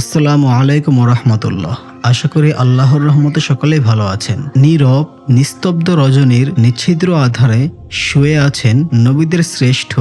আসসালামু আলাইকুম রহমতুল্লাহ। আশা করি আল্লাহর রহমতে সকলেই ভালো আছেন। নীরব, নিস্তব্ধ রজনীর নিচ্ছিদ্র আধারে শুয়ে আছেন নবীদের শ্রেষ্ঠ,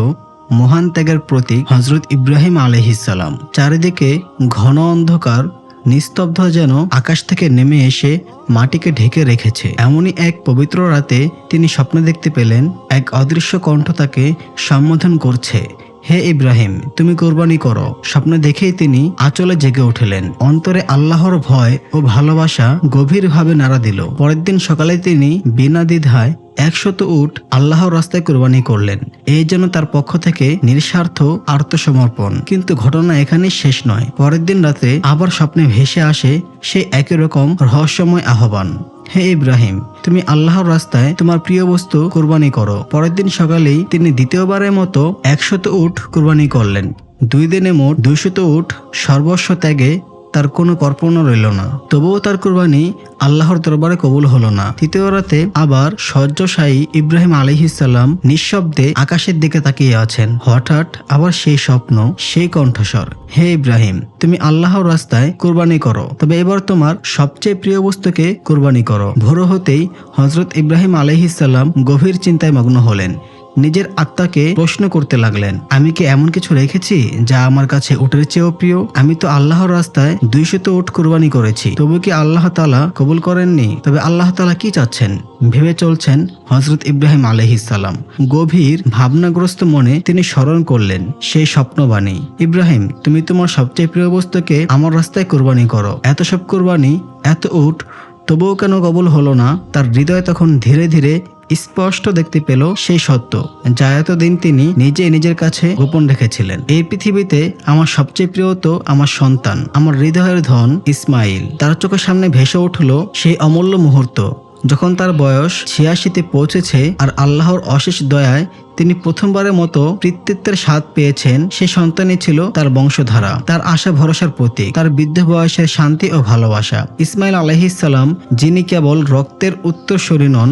মহান ত্যাগের প্রতীক হজরত ইব্রাহিম আলহিসাল্লাম চারিদিকে ঘন অন্ধকার, নিস্তব্ধ যেন আকাশ থেকে নেমে এসে মাটিকে ঢেকে রেখেছে। এমনই এক পবিত্র রাতে তিনি স্বপ্ন দেখতে পেলেন, এক অদৃশ্য কণ্ঠ তাকে সম্বোধন করছে। হে ইব্রাহিম, তুমি কোরবানি করো। স্বপ্ন দেখেই তিনি আচলে জেগে উঠলেন। অন্তরে আল্লাহর ভয় ও ভালোবাসা গভীরভাবে নাড়া দিল। পরের দিন সকালে তিনি বিনা দ্বিধায় একশত উট আল্লাহর রাস্তায় কোরবানি করলেন। এই জন্য তার পক্ষ থেকে নিঃস্বার্থ আত্মসমর্পণ। কিন্তু ঘটনা এখানেই শেষ নয়। পরের দিন রাতে আবার স্বপ্নে ভেসে আসে সেই একই রকম রহস্যময় আহ্বান। হে ইব্রাহিম, তুমি আল্লাহর রাস্তায় তোমার প্রিয় বস্তু কোরবানি করো। পরের দিন সকালেই তিনি দ্বিতীয়বারের মতো একশত উঠ কোরবানি করলেন। দুই দিনে মোট দুইশত উঠ সর্বস্ব ত্যাগে তার কোনো কর্পণ রইল না। তবুও তার কোরবানি আল্লাহর দরবারে কবুল হলো না। তৃতীয় রাতে আবার শয্যশায়ী ইব্রাহিম আলহিসাল্লাম নিঃশব্দে আকাশের দিকে তাকিয়ে আছেন। হঠাৎ আবার সেই স্বপ্ন, সেই কণ্ঠস্বর, হে ইব্রাহিম, তুমি আল্লাহর রাস্তায় কোরবানি করো। তবে এবার তোমার সবচেয়ে প্রিয় বস্তুকে কোরবানি করো। ভোর হতেই হজরত ইব্রাহিম আলহিসাল্লাম গভীর চিন্তায় মগ্ন হলেন। নিজের আত্মাকে প্রশ্ন করতে লাগলেন, আমি কি এমন কিছু রেখেছি যা আমার কাছে উটের চেয়েও প্রিয়? আমি তো আল্লাহর রাস্তায় দুইশত উট কোরবানি করেছি। তবু কি আল্লাহ তালা কবুল করেননি? তবে আল্লাহ তালা কি চাচ্ছেন? ভেবে চলছেন হজরত ইব্রাহিম আলহিসাল্লাম গভীর ভাবনাগ্রস্ত মনে তিনি স্মরণ করলেন, সেই স্বপ্নবাণী। ইব্রাহিম, তুমি তোমার সবচেয়ে প্রিয় বস্তুকে আমার রাস্তায় কোরবানি করো। এত সব কোরবানি, এত উট, তবুও কেন কবুল হলো না? তার হৃদয় তখন ধীরে ধীরে স্পষ্ট দেখতে পেল সেই সত্য। যা এতদিন তিনি নিজে নিজের কাছে গোপন রেখেছিলেন। এই পৃথিবীতে আমার সবচেয়ে প্রিয় তো আমার সন্তান, আমার হৃদয়ের ধন ইসমাইল। তার চোখের সামনে ভেসে উঠল সেই অমূল্য মুহূর্ত, যখন তার বয়স ছিয়াশিতে পৌঁছেছে আর আল্লাহর অশেষ দয়ায় তিনি প্রথমবারের মতো কৃতিত্বের স্বাদ পেয়েছেন, সে সন্তানই ছিল তার বংশধারা। তার আশা, ভরসার প্রতীক, তার বৃদ্ধ বয়সের শান্তি ও ভালোবাসা। ইসমাইল আলহিসাল্লাম যিনি কেবল রক্তের উত্তরসূরি নন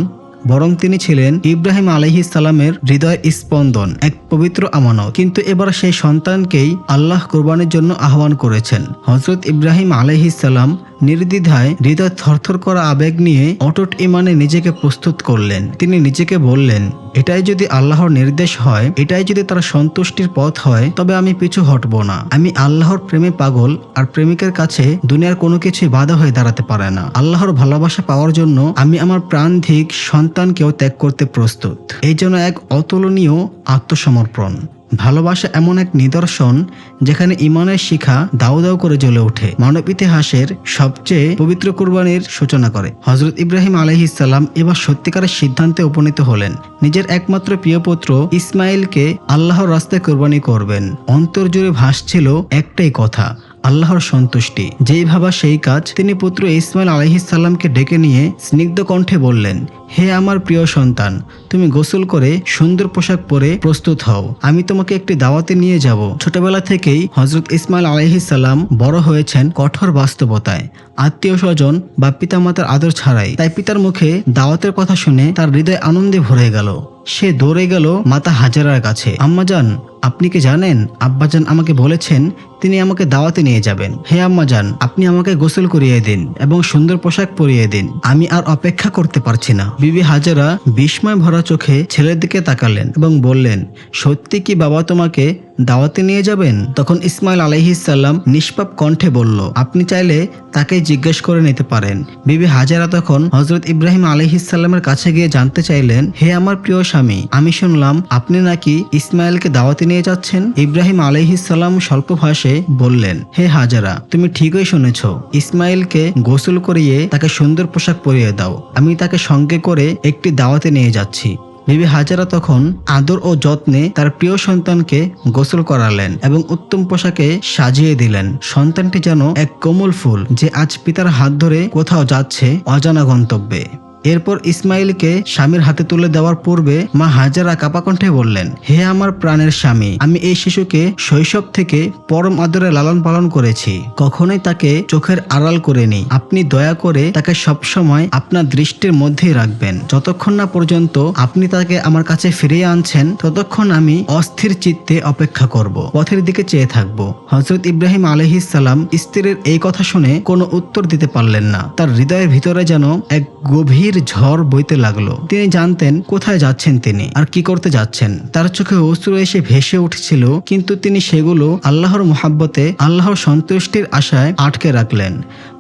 বরং তিনি ছিলেন ইব্রাহিম আলহি সালামের হৃদয় স্পন্দন, এক পবিত্র আমানত। কিন্তু এবার সেই সন্তানকেই আল্লাহ কোরবানির জন্য আহ্বান করেছেন। হজরত ইব্রাহিম আলহি সালাম নির্দ্বিধায় হৃদয় থরথর করা আবেগ নিয়ে অটুট ইমানে নিজেকে প্রস্তুত করলেন। তিনি নিজেকে বললেন, এটাই যদি আল্লাহর নির্দেশ হয়, এটাই যদি তার সন্তুষ্টির পথ হয়, তবে আমি পিছু হটব না। আমি আল্লাহর প্রেমে পাগল, আর প্রেমিকের কাছে দুনিয়ার কোনো কিছুই বাধা হয়ে দাঁড়াতে পারে না। আল্লাহর ভালোবাসা পাওয়ার জন্য আমি আমার প্রাণধিক সন্তানকেও ত্যাগ করতে প্রস্তুত। এই জন্য এক অতুলনীয় আত্মসমর্পণ। ভালোবাসা এমন এক নিদর্শন যেখানে ইমানের শিখা দাউ দাউ করে জ্বলে ওঠে। মানব ইতিহাসের সবচেয়ে পবিত্র কুরবানির সূচনা করে। হজরত ইব্রাহিম আলহিসাল্লাম এবার সত্যিকারের সিদ্ধান্তে উপনীত হলেন। নিজের একমাত্র প্রিয় পুত্র ইসমাইলকে আল্লাহর রাস্তায় কোরবানি করবেন। অন্তর জুড়ে ভাসছিল একটাই কথা, আল্লাহর সন্তুষ্টি। যেই ভাবা সেই কাজ, তিনি পুত্র ইসমাইল আলহিসাল্লামকে ডেকে নিয়ে স্নিগ্ধ কণ্ঠে বললেন হে আমার প্রিয় সন্তান, তুমি গোসল করে সুন্দর পোশাক পরে প্রস্তুত হও। আমি তোমাকে একটি দাওয়াতে নিয়ে যাব। ছোটবেলা থেকেই হজরত ইসমাইল আলহিসাল্লাম বড় হয়েছেন কঠোর বাস্তবতায়। আত্মীয় স্বজন বা পিতামাতার আদর ছাড়াই। তাই পিতার মুখে দাওয়াতের কথা শুনে তার হৃদয় আনন্দে ভরে গেল। সে দৌড়ে গেল মাতা হাজারার কাছে। আম্মাজান আপনি কি জানেন আব্বাজান আমাকে বলেছেন তিনি আমাকে দাওয়াতে নিয়ে যাবেন। হে আম্মাজান আপনি আমাকে গোসল করিয়ে দিন এবং সুন্দর পোশাক পরিয়ে দিন। আমি আর অপেক্ষা করতে পারছি না। বিবি হাজারা বিস্ময় ভরা চোখে ছেলের দিকে তাকালেন এবং বললেন সত্যি কি বাবা তোমাকে দাওয়াতে নিয়ে যাবেন? তখন ইসমাইল আলহিসাল্লাম নিষ্পাপ কণ্ঠে বলল, আপনি চাইলে তাকে জিজ্ঞেস করে নিতে পারেন। বিবি হাজারা তখন হজরত ইব্রাহিম আলহিসাল্লামের কাছে গিয়ে জানতে চাইলেন, হে আমার প্রিয় স্বামী, আমি শুনলাম আপনি নাকি ইসমাইলকে দাওয়াতে নিয়ে যাচ্ছেন? ইব্রাহিম আলহিসাল্লাম স্বল্প ভাষে বললেন, হে হাজারা, তুমি ঠিকই শুনেছ। ইসমাইলকে গোসল করিয়ে তাকে সুন্দর পোশাক পরিয়ে দাও। আমি তাকে সঙ্গে করে একটি দাওয়াতে নিয়ে যাচ্ছি। বিবি হাজারা তখন আদর ও যত্নে তার প্রিয় সন্তানকে গোসল করালেন এবং উত্তম পোশাকে সাজিয়ে দিলেন। সন্তানটি যেন এক কোমল ফুল যে আজ পিতার হাত ধরে কোথাও যাচ্ছে অজানা গন্তব্যে। এরপর ইসমাইলকে স্বামীর হাতে তুলে দেওয়ার পূর্বে মা হাজারা কাপাকণ্ঠে বললেন, হে আমার প্রাণের স্বামী, আমি এই শিশুকে শৈশব থেকে পরম আদরে লালন পালন করেছি। কখনোই তাকে চোখের আড়াল করিনি। আপনি দয়া করে তাকে সবসময় আপনার দৃষ্টির মধ্যেই রাখবেন। যতক্ষণ না পর্যন্ত আপনি তাকে আমার কাছে ফিরিয়ে আনছেন, ততক্ষণ আমি অস্থির চিত্তে অপেক্ষা করব, পথের দিকে চেয়ে থাকব। হজরত ইব্রাহিম আলহিসাল্লাম স্ত্রীর এই কথা শুনে কোনো উত্তর দিতে পারলেন না। তার হৃদয়ের ভিতরে যেন এক গভীর ঝড় বইতে লাগল। তিনি জানতেন কোথায় যাচ্ছেন তিনি আর কি করতে যাচ্ছেন। তার চোখে অশ্রু এসে ভেসে উঠছিল, কিন্তু তিনি সেগুলো আল্লাহর মোহাব্বতে, আল্লাহর সন্তুষ্টির আশায় আটকে রাখলেন।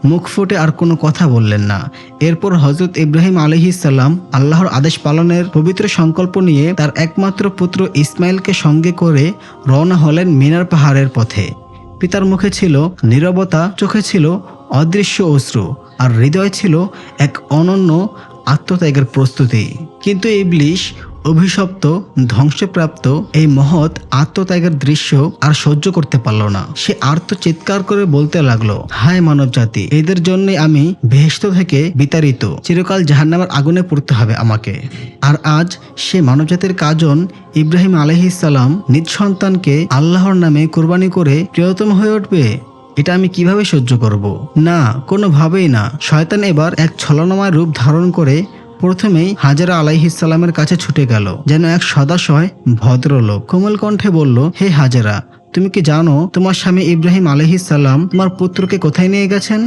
মুখ ফুটে আর কোনো কথা বললেন না। এরপর হজরত ইব্রাহিম আলহিসাল্লাম আল্লাহর আদেশ পালনের পবিত্র সংকল্প নিয়ে তার একমাত্র পুত্র ইসমাইলকে সঙ্গে করে রওনা হলেন মিনার পাহাড়ের পথে। পিতার মুখে ছিল নীরবতা, চোখে ছিল অদৃশ্য অশ্রু, আর হৃদয় ছিল এক অনন্য আত্মত্যাগের প্রস্তুতি। কিন্তু ইবলিশ, অভিশপ্ত, ধ্বংসপ্রাপ্ত এই মহৎ আত্মত্যাগের দৃশ্য আর সহ্য করতে পারল না। সে আর্ত চিৎকার করে বলতে লাগল, হায় মানব জাতি, এদের জন্য আমি বেহেস্ত থেকে বিতাড়িত। চিরকাল জাহান্নামের আগুনে পড়তে হবে আমাকে। আর আজ সে মানব জাতির কাজন ইব্রাহিম আলহিসাল্লাম নিজ সন্তানকে আল্লাহর নামে কোরবানি করে প্রিয়তম হয়ে উঠবে। এটা আমি কীভাবে সহ্য করব? না, কোনোভাবেই না। শয়তান এবার এক ছলনাময় রূপ ধারণ করে প্রথমেই হাজারা আলাইহিসাল্লামের কাছে ছুটে গেল, যেন এক সদাশয় ভদ্রলোক। কোমল কণ্ঠে বলল, হে হাজারা, তুমি কি জানো তোমার স্বামী ইব্রাহিম আলহিসাল্লাম তোমার পুত্রকে কোথায় নিয়ে গেছেন?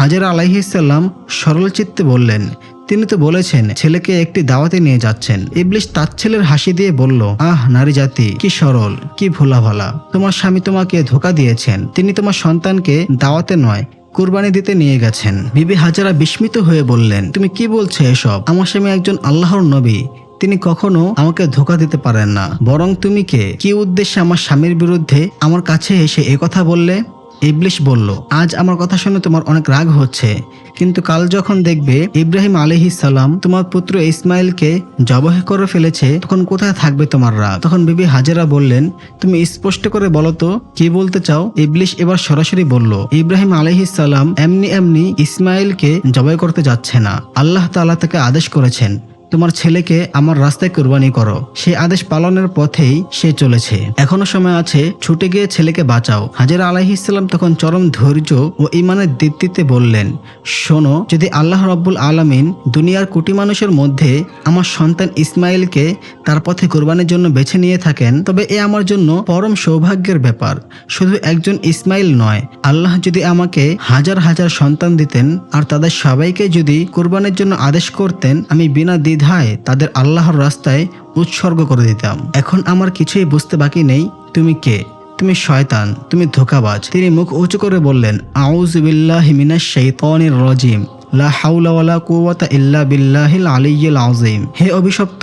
হাজারা আলাইহিসাল্লাম সরল চিত্তে বললেন তিনি তো বলেছেন, ছেলেকে একটি দাওয়াতে নিয়ে যাচ্ছেন। ইবলিশ ছেলের হাসি দিয়ে বলল, আহ, নারী জাতি, কি সরল, কি ভোলা ভালা তোমার স্বামী তোমাকে ধোকা দিয়েছেন। তিনি তোমার সন্তানকে দাওয়াতে নয়, কুরবানি দিতে নিয়ে গেছেন। বিবি হাজারা বিস্মিত হয়ে বললেন, তুমি কি বলছো এসব? আমার স্বামী একজন আল্লাহর নবী। তিনি কখনো আমাকে ধোকা দিতে পারেন না। বরং তুমি কে? কি উদ্দেশ্যে আমার স্বামীর বিরুদ্ধে আমার কাছে এসে কথা বললে? ইবলিশ বলল, আজ আমার কথা শুনে তোমার অনেক রাগ হচ্ছে। কিন্তু কাল যখন দেখবে ইব্রাহিম আলহি সালাম তোমার পুত্র ইসমাইলকে জবহ করে ফেলেছে, তখন কোথায় থাকবে তোমার রাগ? তখন বিবি হাজেরা বললেন, তুমি স্পষ্ট করে বলো তো, কি বলতে চাও? ইবলিশ এবার সরাসরি বলল, ইব্রাহিম আলহি সালাম এমনি এমনি ইসমাইলকে জবাই করতে যাচ্ছে না। আল্লাহ তাআলা তাকে আদেশ করেছেন তোমার ছেলেকে আমার রাস্তায় কোরবানি করো। সেই আদেশ পালনের পথেই সে চলেছে। এখনও সময় আছে, ছুটে গিয়ে ছেলেকে বাঁচাও। হাজার ইসলাম তখন চরম ধৈর্য ও ইমানের দীপ্তিতে বললেন, শোনো, যদি আল্লাহ রব্বুল আলামিন দুনিয়ার কোটি মানুষের মধ্যে আমার সন্তান ইসমাইলকে তার পথে কোরবানির জন্য বেছে নিয়ে থাকেন, তবে এ আমার জন্য পরম সৌভাগ্যের ব্যাপার। শুধু একজন ইসমাইল নয়, আল্লাহ যদি আমাকে হাজার হাজার সন্তান দিতেন আর তাদের সবাইকে যদি কোরবানির জন্য আদেশ করতেন, আমি বিনা দ্বিধায় তাদের আল্লাহর রাস্তায় উৎসর্গ করে দিতাম। এখন আমার কিছুই বুঝতে বাকি নেই, তুমি কে? তুমি শয়তান, তুমি ধোকাবাজ। তিনি মুখ উঁচু করে বললেন আউজ বিল্লাহি মিনাশ শাইতানির রাজিম। লা হাউলা ইল্লা বিল্লাহিল আলিয়্যিল আযীম। হে অভিশপ্ত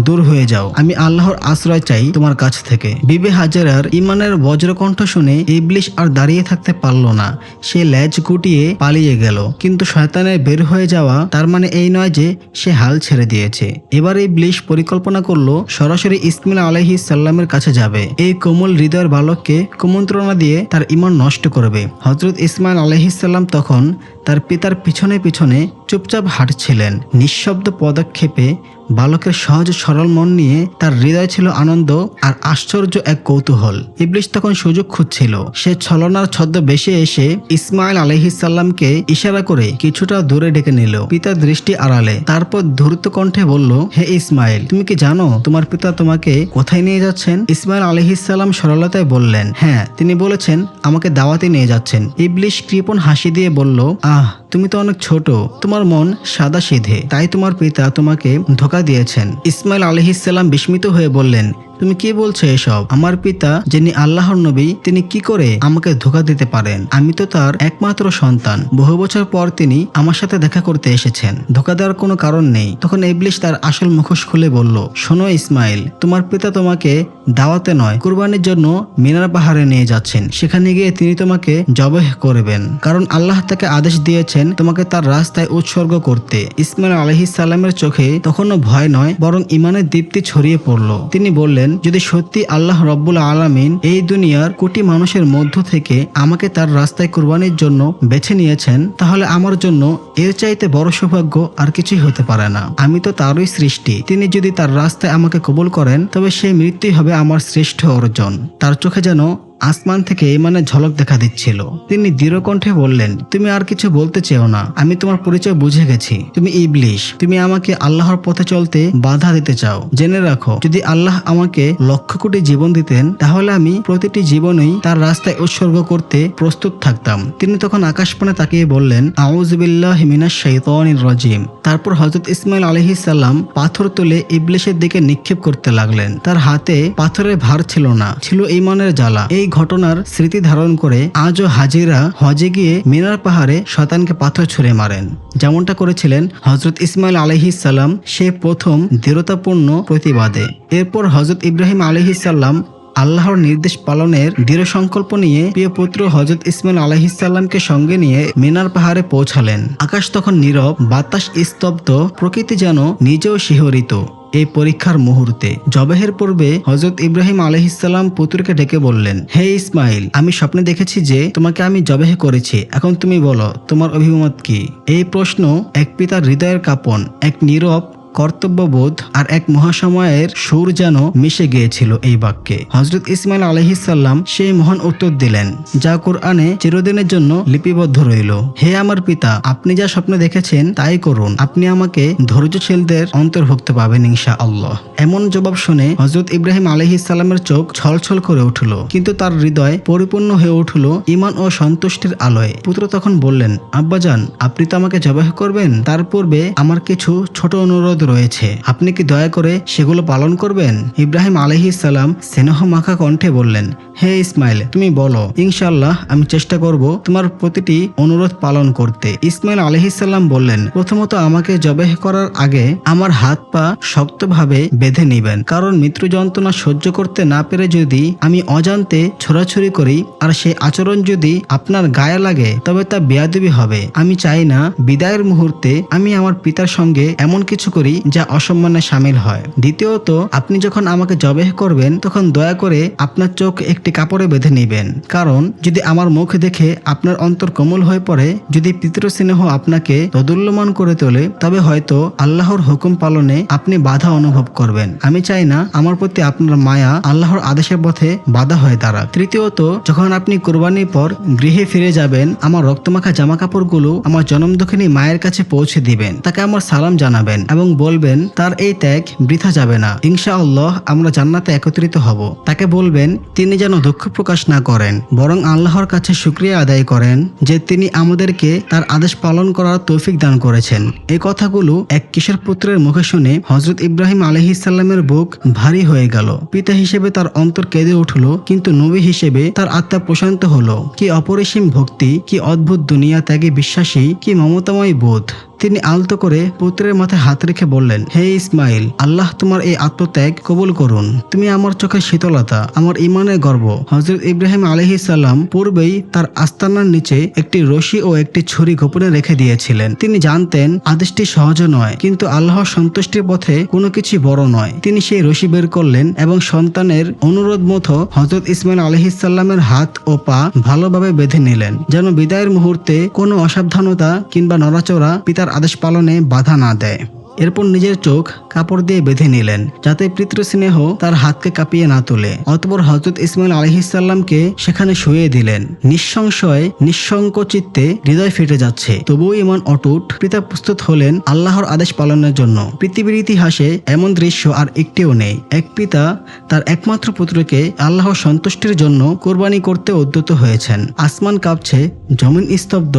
দূর হয়ে যাও। আমি আল্লাহর আশ্রয় চাই তোমার কাছ থেকে। বিবে হাজারার ইমানের বজ্রকণ্ঠ শুনে ইবলিশ আর দাঁড়িয়ে থাকতে পারল না। সে ল্যাজ গুটিয়ে পালিয়ে গেল। কিন্তু শয়তানের বের হয়ে যাওয়া তার মানে এই নয় যে সে হাল ছেড়ে দিয়েছে। এবার ইবলিশ পরিকল্পনা করল, সরাসরি ইসমাইল আলহি সাল্লামের কাছে যাবে। এই কোমল হৃদয়ের বালককে কুমন্ত্রণা দিয়ে তার ইমান নষ্ট করবে। হজরত ইসমাইল আলহিসাল্লাম তখন তার পিতার পিছনে পিছনে চুপচাপ হাঁটছিলেন। নিঃশব্দ পদক্ষেপে বালকের সহজ সরল মন নিয়ে তার হৃদয় ছিল আনন্দ আর আশ্চর্য এক কৌতূহল। ইবলিশ তখন সুযোগ খুঁজছিল। সে ছলনার ছদ্ম বেশি এসে ইসমাইল আলহিসাল্লামকে ইশারা করে কিছুটা দূরে ডেকে নিল। পিতার দৃষ্টি আড়ালে। তারপর ধূর্ত কণ্ঠে বলল, হে ইসমাইল তুমি কি জানো তোমার পিতা তোমাকে কোথায় নিয়ে যাচ্ছেন? ইসমাইল আলহিসাল্লাম সরলতায় বললেন হ্যাঁ তিনি বলেছেন আমাকে দাওয়াতে নিয়ে যাচ্ছেন। ইবলিশ কৃপণ হাসি দিয়ে বলল, আহ তুমি তো অনেক ছোট। তোমার মন সাদা সিধে। তাই তোমার পিতা তোমাকে ধোকা দিয়েছেন। ইসমাইল আলহিসাল্লাম বিস্মিত হয়ে বললেন তুমি কি বলছো এসব? আমার পিতা, যিনি আল্লাহর নবী, তিনি কি করে আমাকে ধোকা দিতে পারেন? আমি তো তার একমাত্র সন্তান। বহু বছর পর তিনি আমার সাথে দেখা করতে এসেছেন। ধোকা দেওয়ার কোনো কারণ নেই। তখন ইবলিশ তার আসল মুখোশ খুলে বলল, শোনো ইসমাইল, তোমার পিতা তোমাকে দাওয়াতে নয়, কুরবানির জন্য মিনার পাহাড়ে নিয়ে যাচ্ছেন। সেখানে গিয়ে তিনি তোমাকে জবহ করবেন। কারণ আল্লাহ তাকে আদেশ দিয়েছেন তোমাকে তার রাস্তায় উৎসর্গ করতে। ইসমাইল আলহিস চোখে তখনও ভয় নয়, বরং ইমানের দীপ্তি ছড়িয়ে পড়ল। তিনি বললেন যদি সত্যি আল্লাহ রব্বুল আলমিন এই দুনিয়ার কোটি মানুষের মধ্য থেকে আমাকে তার রাস্তায় কোরবানির জন্য বেছে নিয়েছেন, তাহলে আমার জন্য এর চাইতে বড় সৌভাগ্য আর কিছুই হতে পারে না। আমি তো তারই সৃষ্টি। তিনি যদি তার রাস্তায় আমাকে কবুল করেন, তবে সেই মৃত্যুই হবে আমার শ্রেষ্ঠ অর্জন। তার চোখে যেন আসমান থেকে মানে ঝলক দেখা দিচ্ছিল। তিনি দৃঢ় কণ্ঠে বললেন, তুমি আর কিছু বলতে চেও না। আমি তোমার পরিচয় বুঝে গেছি। তুমি ইবলিশ। তুমি আমাকে আল্লাহর পথে চলতে বাধা দিতে চাও। জেনে রাখো, যদি আল্লাহ আমাকে লক্ষ কোটি জীবন দিতেন, তাহলে আমি প্রতিটি জীবনেই তার রাস্তায় উৎসর্গ করতে প্রস্তুত থাকতাম। তিনি তখন আকাশপানে তাকিয়ে বললেন আউজবিল্লাহ মিনাশ শাইতানির রাজিম। তারপর হজরত ইসমাইল আলহিস সাল্লাম পাথর তুলে ইবলিশের দিকে নিক্ষেপ করতে লাগলেন। তার হাতে পাথরের ভার ছিল না, ছিল ইমানের জ্বালা। এই ঘটনার স্মৃতি ধারণ করে আজও হাজিরা হজে গিয়ে মিনার পাহাড়ে শতানকে পাথর ছুঁড়ে মারেন। যেমনটা করেছিলেন হজরত ইসমাইল আলহিস সাল্লাম সে প্রথম দৃঢ়তাপূর্ণ প্রতিবাদে। এরপর হজরত ইব্রাহিম আলহিস সাল্লাম আল্লাহর নির্দেশ পালনের দৃঢ় সংকল্প নিয়ে প্রিয় পুত্র হজরত ইসমাইল আলাহিসাল্লামকে সঙ্গে নিয়ে মিনার পাহাড়ে পৌঁছালেন। আকাশ তখন নীরব, বাতাস স্তব্ধ, প্রকৃতি যেন নিজেও শিহরিত। এই পরীক্ষার মুহূর্তে। জবেহের পূর্বে হজরত ইব্রাহিম আলহিসাল্লাম পুতুরকে ডেকে বললেন, হে ইসমাইল, আমি স্বপ্নে দেখেছি যে তোমাকে আমি জবেহ করেছি। এখন তুমি বলো, তোমার অভিমত কি? এই প্রশ্ন এক পিতার হৃদয়ের কাপন, এক নীরব কর্তব্যবোধ আর এক মহাসময়ের সুর যেন মিশে গিয়েছিল এই বাক্যে। হজরত ইসমাইল আলহিসাল্লাম সেই মহান উত্তর দিলেন, যা কোরআনে চিরদিনের জন্য লিপিবদ্ধ রইল। হে আমার পিতা, আপনি যা স্বপ্ন দেখেছেন তাই করুন। আপনি আমাকে ধৈর্যশীলদের অন্তর্ভুক্ত পাবেন ইনশা আল্লাহ এমন জবাব শুনে হজরত ইব্রাহিম আলহিসাল্লামের চোখ ছলছল করে উঠল, কিন্তু তার হৃদয় পরিপূর্ণ হয়ে উঠল ইমান ও সন্তুষ্টির আলোয়। পুত্র তখন বললেন, আব্বাজান, আপনি তো আমাকে জবাহ করবেন? তার পূর্বে আমার কিছু ছোট অনুরোধ রয়েছে। আপনি কি দয়া করে সেগুলো পালন করবেন? ইব্রাহিম আলহি সালাম স্নেহ মাখা কণ্ঠে বললেন, হে ইসমাইল, তুমি বলো ইনশাল্লাহ আমি চেষ্টা করব তোমার প্রতিটি অনুরোধ পালন করতে। ইসমাইল আলহিসাল্লাম বললেন, প্রথমত আমাকে জবেহ করার আগে আমার হাত পা শক্তভাবে বেঁধে নিবেন, কারণ মৃত্যু যন্ত্রণা সহ্য করতে না পেরে যদি আমি অজান্তে ছোড়াছুরি করি আর সেই আচরণ যদি আপনার গায়ে লাগে, তবে তা বেয়াদবি হবে। আমি চাই না বিদায়ের মুহূর্তে আমি আমার পিতার সঙ্গে এমন কিছু করি যা অসম্মানে সামিল হয়। দ্বিতীয়ত, আপনি যখন আমাকে জবেহ করবেন, তখন দয়া করে আপনার চোখ একটি কাপড়ে বেঁধে নেবেন। কারণ, যদি আমার মুখ দেখে আপনার অন্তর কোমল হয়ে পড়ে, যদি পিতৃস্নেহ আপনাকে তদুল্যমান করে তোলে, তবে হয়তো আল্লাহর হুকুম পালনে আপনি বাধা অনুভব করবেন। আমি চাই না আমার প্রতি আপনার মায়া আল্লাহর আদেশের পথে বাধা হয়ে দাঁড়াক। তৃতীয়ত, যখন আপনি কোরবানির পর গৃহে ফিরে যাবেন, আমার রক্তমাখা জামা কাপড়গুলো আমার জনমদক্ষিণী মায়ের কাছে পৌঁছে দিবেন। তাকে আমার সালাম জানাবেন এবং বলবেন, তার এই ত্যাগ বৃথা যাবে না। ইনশা আল্লাহ আমরা জান্নাতে একত্রিত হব। তাকে বলবেন, তিনি যেন দুঃখ প্রকাশ না করেন, বরং আল্লাহর কাছে শুক্রিয়া আদায় করেন যে তিনি আমাদেরকে তার আদেশ পালন করার তৌফিক দান করেছেন। এই কথাগুলো এক কিশোর পুত্রের মুখে শুনে হজরত ইব্রাহিম আলহিসাল্লামের বুক ভারী হয়ে গেল। পিতা হিসেবে তার অন্তর কেঁদে উঠল, কিন্তু নবী হিসেবে তার আত্মা প্রশান্ত হলো। কি অপরিসীম ভক্তি, কি অদ্ভুত দুনিয়া ত্যাগে বিশ্বাসী, কি মমতাময় বোধ। তিনি আলতো করে পুত্রের মাথায় হাত রেখে বললেন, হে ইসমাইল, আল্লাহ তোমার এই আত্মত্যাগ কবুল করুন। তুমি আমার চোখের শীতলতা, আমার ইমানের গর্ব। হজরত ইব্রাহিম আলহি সাল্লাম পূর্বেই তার আস্তানার নিচে একটি রশি ও একটি ছুরি গোপনে রেখে দিয়েছিলেন। তিনি জানতেন, আদেশটি সহজ নয়, কিন্তু আল্লাহর সন্তুষ্টির পথে কোনো কিছু বড় নয়। তিনি সেই রশি বের করলেন এবং সন্তানের অনুরোধ মতো হজরত ইসমাইল আলহিসাল্লামের হাত ও পা ভালোভাবে বেঁধে নিলেন, যেন বিদায়ের মুহূর্তে কোনো অসাবধানতা কিংবা নড়াচড়া পিতার আদেশ পালনে বাধা না দেয়। এরপর নিজের চোখ কাপড় দিয়ে বেঁধে নিলেন, যাতে পিতৃস্নেহ তার হাতকে কাঁপিয়ে না তোলে। অতপর হজরত ইসমাইল আলহিসাল্লামকে সেখানে শুয়ে দিলেন। নিঃসংশয় নিঃসঙ্ক চিত্তে হৃদয় ফেটে যাচ্ছে। তবুও ইমান অটুট, পিতা প্রস্তুত হলেন আল্লাহর আদেশ পালনের জন্য। পৃথিবীর ইতিহাসে এমন দৃশ্য আর একটিও নেই। এক পিতা তার একমাত্র পুত্রকে আল্লাহ সন্তুষ্টির জন্য কোরবানি করতে উদ্যত হয়েছেন। আসমান কাঁপছে, জমিন স্তব্ধ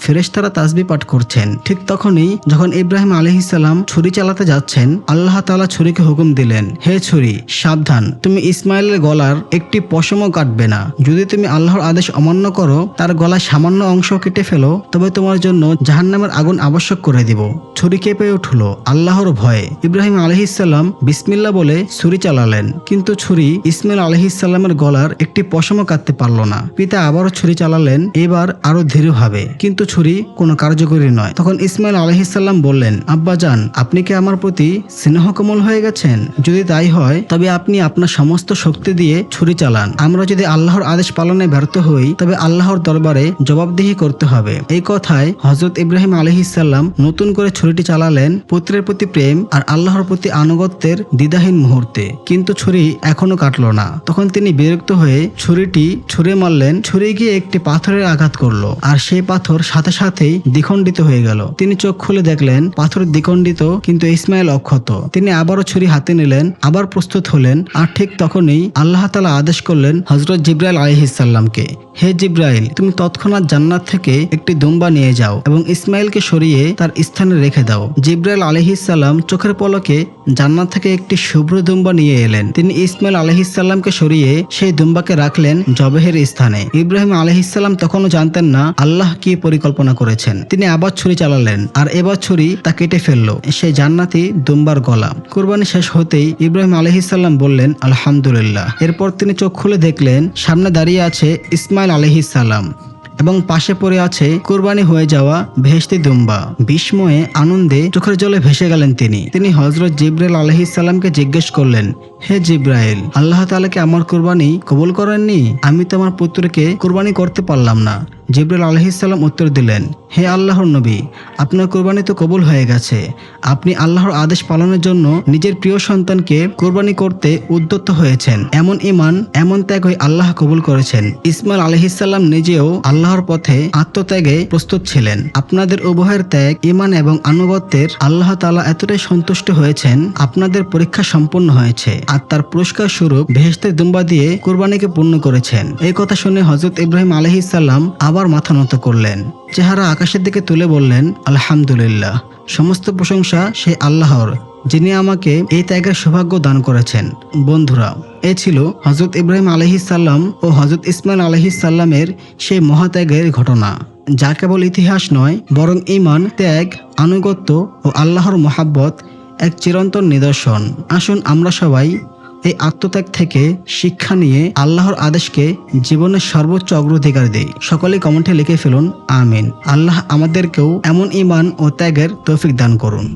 ফেরেশতারা তাসবি পাঠ করছেন। ঠিক তখনই যখন ইব্রাহিম আলহিসাল্লাম ছুরি চালাতে যাচ্ছেন, আল্লাহ তালা ছুরিকে হুকুম দিলেন, হে ছুরি, সাবধান। তুমি ইসমাইলের গলার একটি পশমও কাটবে না। যদি তুমি আল্লাহর আদেশ অমান্য করো, তার গলায় সামান্য অংশ কেটে ফেলো, তবে তোমার জন্য জাহান্নামের আগুন আবশ্যক করে দিব। ছুরি কেঁপে উঠল আল্লাহর ভয়ে। ইব্রাহিম আলহিসাল্লাম বিসমিল্লা বলে ছুরি চালালেন। কিন্তু ছুরি ইসমাইল আলহিসাল্লামের গলার একটি পশমও কাটতে পারল না। পিতা আবারও ছুরি চালালেন, এবার আরও ধীরভাবে। কিন্তু ছুরি কোনো কার্যকরী নয়। তখন ইসমাইল আলহিসাল্লাম বললেন আব্বাজান আপনি কি আমার প্রতি স্নেহকমল হয়ে গেছেন? যদি তাই হয়, তবে আপনি আপনার সমস্ত শক্তি দিয়ে ছুরি চালান। আমরা যদি আল্লাহর আদেশ পালনে ব্যর্থ হই, তবে আল্লাহর দরবারে জবাবদিহি করতে হবে। এই কথায় হজরত ইব্রাহিম আলহিসাল্লাম নতুন করে ছুরিটি চালালেন পুত্রের প্রতি প্রেম আর আল্লাহর প্রতি আনুগত্যের দ্বিধাহীন মুহূর্তে। কিন্তু ছুরি এখনও কাটল না। তখন তিনি বিরক্ত হয়ে ছুরিটি ছুঁড়ে মারলেন। ছুরি গিয়ে একটি পাথরের আঘাত করল। আর সেই পাথর সাথে সাথেই দ্বিখণ্ডিত হয়ে গেল। তিনি চোখ খুলে দেখলেন, পাথর দ্বিখণ্ডিত কিন্তু ইসমাইল অক্ষত। তিনি আবারও ছুরি হাতে নিলেন, আবার প্রস্তুত হলেন, আর ঠিক তখনই আল্লাহ তালা আদেশ করলেন হজরত জিব্রাইল আলহিসাল্লামকে হে জিব্রাইল, তুমি তৎক্ষণাৎ জান্নাত থেকে একটি দুম্বা নিয়ে যাও এবং ইসমাইলকে সরিয়ে তার স্থানে রেখে দাও। জিব্রাইল আলহিসাল্লাম চোখের পলকে জান্নাত থেকে একটি শুভ্র দুম্বা নিয়ে এলেন। তিনি ইসমাইল আলহিসাল্লামকে সরিয়ে সেই দুম্বাকে রাখলেন জবেহের স্থানে। ইব্রাহিম আলহিসাল্লাম তখনও জানতেন না আল্লাহ কি পরিকল্পনা করেছেন। তিনি আবার ছুরি চালালেন আর এবার ছুরি তা কেটে ফেলল। সেই জান্নাতি দুম্বার গলা। কুরবানি শেষ হতেই ইব্রাহিম আলহিসাল্লাম বললেন, আলহামদুলিল্লাহ। এরপর তিনি চোখ খুলে দেখলেন, সামনে দাঁড়িয়ে আছে ইসমাইল আলহিসাল্লাম এবং পাশে পড়ে আছে কোরবানি হয়ে যাওয়া ভেস্তি দুম্বা। বিস্ময়ে, আনন্দে, চোখের জলে ভেসে গেলেন তিনি। তিনি হজরত জিব্রাইল আলহিসাল্লামকে জিজ্ঞেস করলেন, হে জিব্রাইল, আল্লাহ তালাকে আমার কোরবানি কবুল করেননি? আমি তো আমার পুত্রকে কোরবানি করতে পারলাম না। জিব্রাইল আলহিসাল্লাম উত্তর দিলেন, হে আল্লাহর নবী, আপনার কোরবানি তো কবুল হয়ে গেছে। আপনি আল্লাহর আদেশ পালনের জন্য নিজের প্রিয় সন্তানকে কোরবানি করতে উদ্যত হয়েছেন। এমন ইমান এমন ত্যাগই আল্লাহ কবুল করেছেন। ইসমাইল আলহিসাল্লাম নিজেও আল্লাহর পথে আত্মত্যাগে প্রস্তুত ছিলেন। আপনাদের উভয়ের ত্যাগ ইমান এবং আনুগত্যের আল্লাহ তালা এতটাই সন্তুষ্ট হয়েছেন, আপনাদের পরীক্ষা সম্পন্ন হয়েছে আর তার পুরস্কার স্বরূপ ভেস্তের দুম্বা দিয়ে কোরবানিকে পূর্ণ করেছেন। এই কথা শুনে হজরত ইব্রাহিম আলহিসাল্লাম আবার মাথা নত করলেন। চেহারা আকাশের দিকে তুলে বললেন, আলহামদুলিল্লাহ। সমস্ত প্রশংসা সেই আল্লাহর, যিনি আমাকে এই ত্যাগের সৌভাগ্য দান করেছেন। বন্ধুরা, এ ছিল হজরত ইব্রাহিম আলহিসাল্লাম ও হজরত ইসমাইল আলহিসাল্লামের সেই মহাত্যাগের ঘটনা। যা কেবল ইতিহাস নয়, বরং ইমান ত্যাগ, আনুগত্য ও আল্লাহর মহাব্বত এক চিরন্তন নিদর্শন। আসুন আমরা সবাই এই আত্মত্যাগ থেকে শিক্ষা নিয়ে আল্লাহর আদেশকে জীবনের সর্বোচ্চ অগ্রাধিকার দেই সকলে কমেন্টে লিখে ফেলুন, আমিন। আল্লাহ আমাদেরকেও এমন ইমান ও ত্যাগের তৌফিক দান করুন।